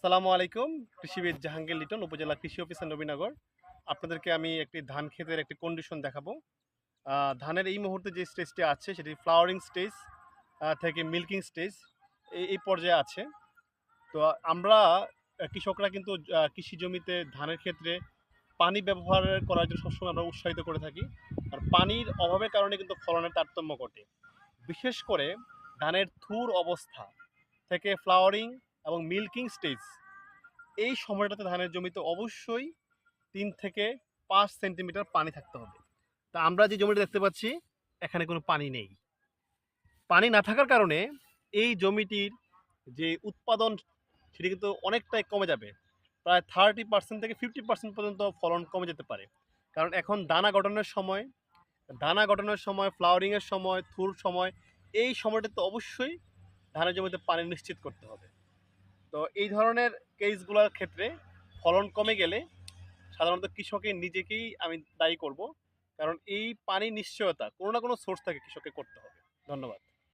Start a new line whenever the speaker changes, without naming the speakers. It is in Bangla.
আসসালামু আলাইকুম, কৃষিবিদ জাহাঙ্গীর লিটন, উপজেলা কৃষি অফিসার নবীনগর। আপনাদেরকে আমি একটি ধান ক্ষেতের একটি কন্ডিশন দেখাবো। ধানের এই মুহূর্তে যে স্টেজটি আছে, সেটি ফ্লাওয়ারিং স্টেজ থেকে মিল্কিং স্টেজ এই এই পর্যায়ে আছে। তো আমরা কৃষকরা কিন্তু কৃষি জমিতে ধানের ক্ষেত্রে পানি ব্যবহার করার জন্য সবসময় আমরা উৎসাহিত করে থাকি। আর পানির অভাবের কারণে কিন্তু ফলনের তারতম্য ঘটে। বিশেষ করে ধানের থুর অবস্থা থেকে ফ্লাওয়ারিং এবং মিল্কিং স্টেজ। এই সময়টাতে ধানের জমিতে অবশ্যই তিন থেকে পাঁচ সেন্টিমিটার পানি থাকতে হবে। তা আমরা যে জমিটা দেখতে পাচ্ছি, এখানে কোনো পানি নেই। পানি না থাকার কারণে এই জমিটির যে উৎপাদন, সেটি কিন্তু অনেকটাই কমে যাবে। প্রায় থার্টি পার্সেন্ট থেকে ফিফটি পার্সেন্ট পর্যন্ত ফলন কমে যেতে পারে। কারণ এখন দানা গঠনের সময়, দানা গঠনের সময় ফ্লাওয়ারিংয়ের সময়, থুর সময়, এই সময়টাতে অবশ্যই ধানের জমিতে পানি নিশ্চিত করতে হবে। তো এই ধরনের কেসগুলোর ক্ষেত্রে ফলন কমে গেলে সাধারণত কৃষকের নিজেকেই আমি দায়ী করব। কারণ এই পানি নিশ্চয়তা কোনো না কোনো সোর্স থাকে কৃষককে করতে হবে। ধন্যবাদ।